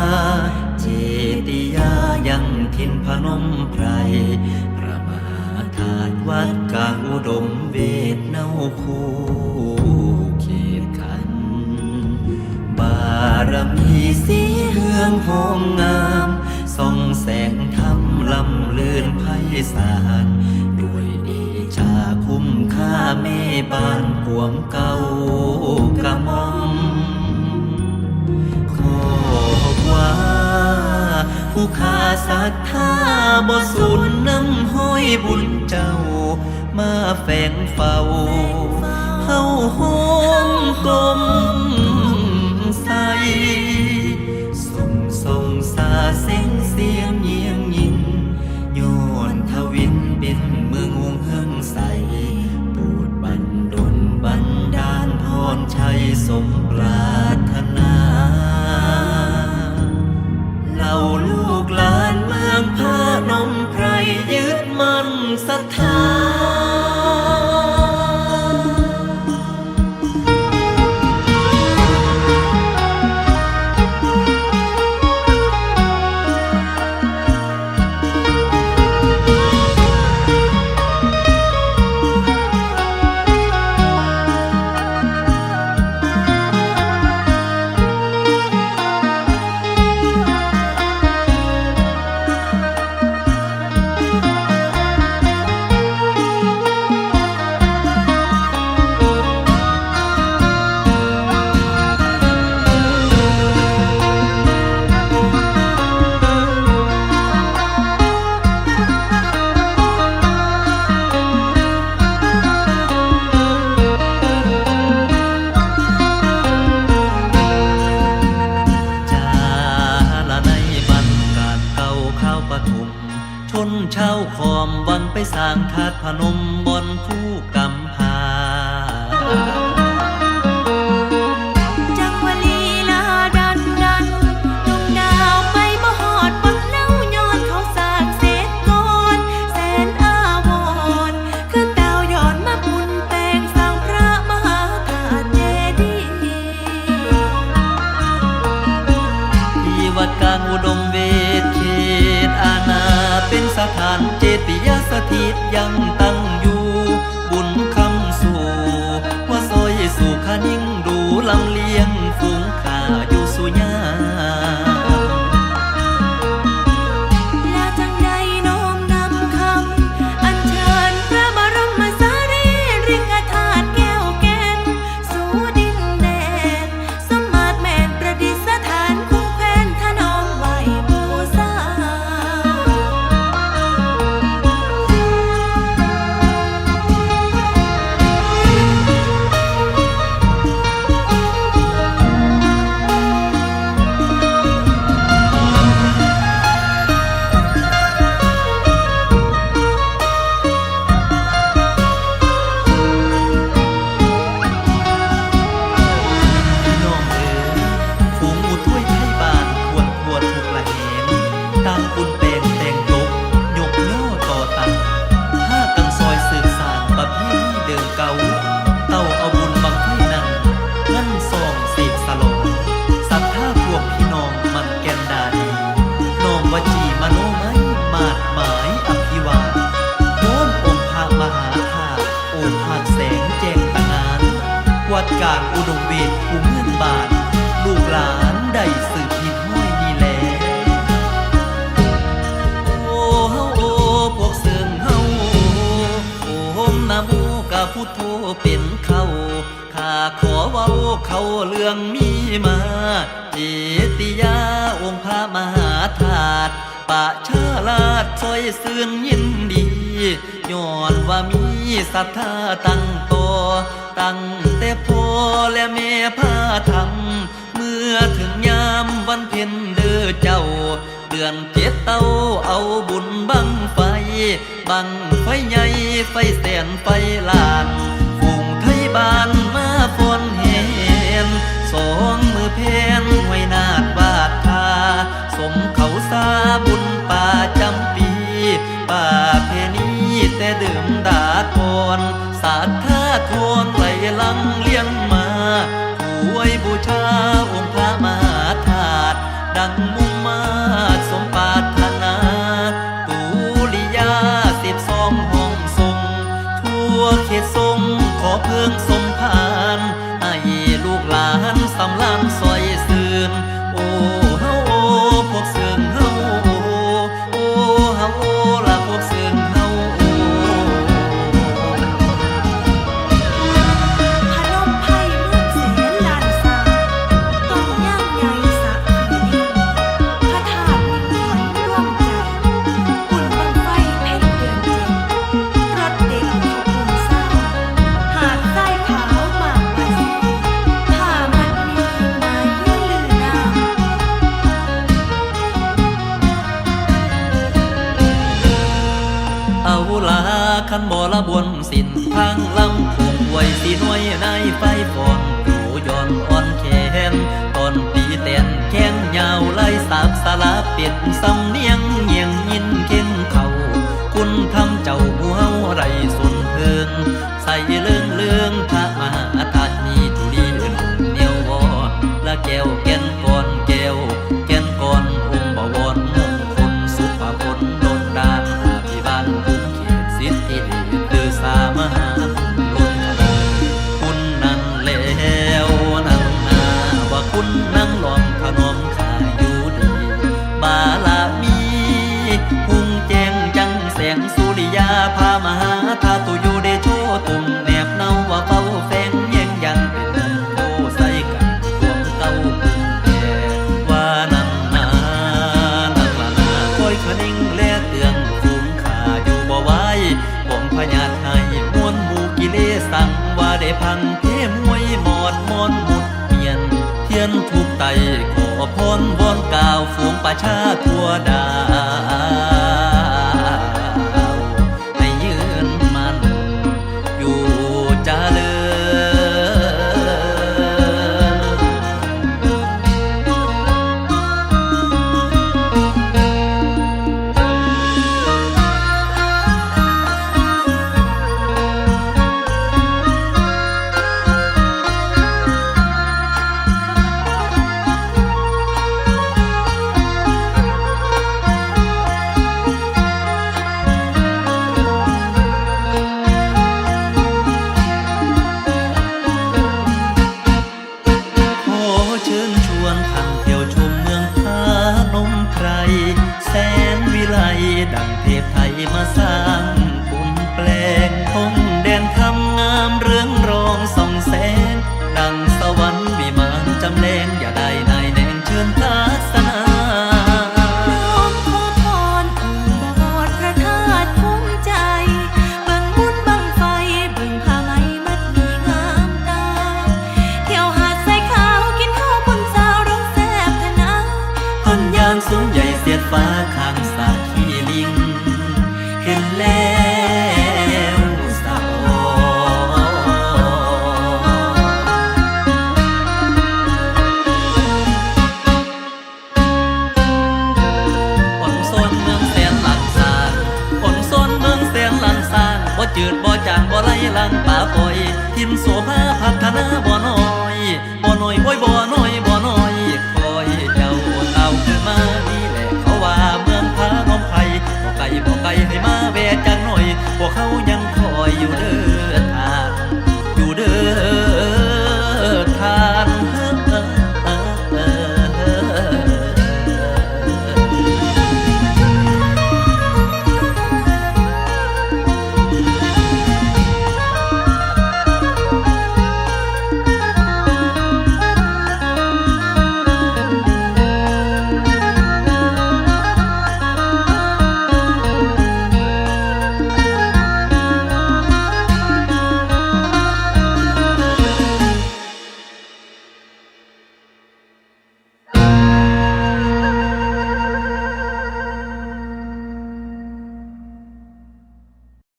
อนวันทาเจติยายังทินพนมไพรพระมหาธาตุวัดกลางอุดมเวทเนาคูเขตขัน บารมีสีเฮืองหอมงามส่องแสงธรรมลำเลื่อนไพศาลด้วยเดชาคุ้มค่าเมบานกวงเก่า ผู้ขาศรัทธาบ่สูญน้ำห้อยบุญเจ้า มาแฝงเฝ้าเฮาโฮมกลมใสส่งส่งสาเสียงเสียงเยียงยินโยนทวินบินเมืองวงเฮืองใสปรดบันดลบันดาลพรชัยสมปรารถนา ศรัทธา ธาตุพนมบนผู้กำพาจังวลีลาดันดันดวงดาวไปบ่หอดบังเล่าย้อนเขาสางเสร็จก่อนแสนอาวรณ์คือดาวย้อนมาบุญแต่งสร้างพระมหาธาตุเจดีย์ที่วัดกลางอุดมเวทเขตอาณาเป็นสถานเจติยส พุทโธเป็นเขาข้าขอเว้าเขาเรื่องมีมาเจติยาองค์พระมหาธาตุปะชาลาดซอยซื่นยินดีย้อนว่ามีศรัทธาตั้งต่อตั้งแต่พ่อและแม่พาทำเมื่อถึงยามวันเพ็ญเด้อเจ้า เดือนเจ็ดเต้าเอาบุญบังไฟ บังไฟใหญ่ไฟแสนไฟลานฝูงไทยบ้านมาฟอนเห็นสองมือเพนไว้นาดบาดทาสมเขาซาบุญป่าจำปีป่าเพนีแต่เดิมดาทอนศาสตาทอนไหลลังเลี้ยงมาถวยบูชาองค์พระมา popular ป่าชาทัวดาวให้ยืนมันอยู่จาเล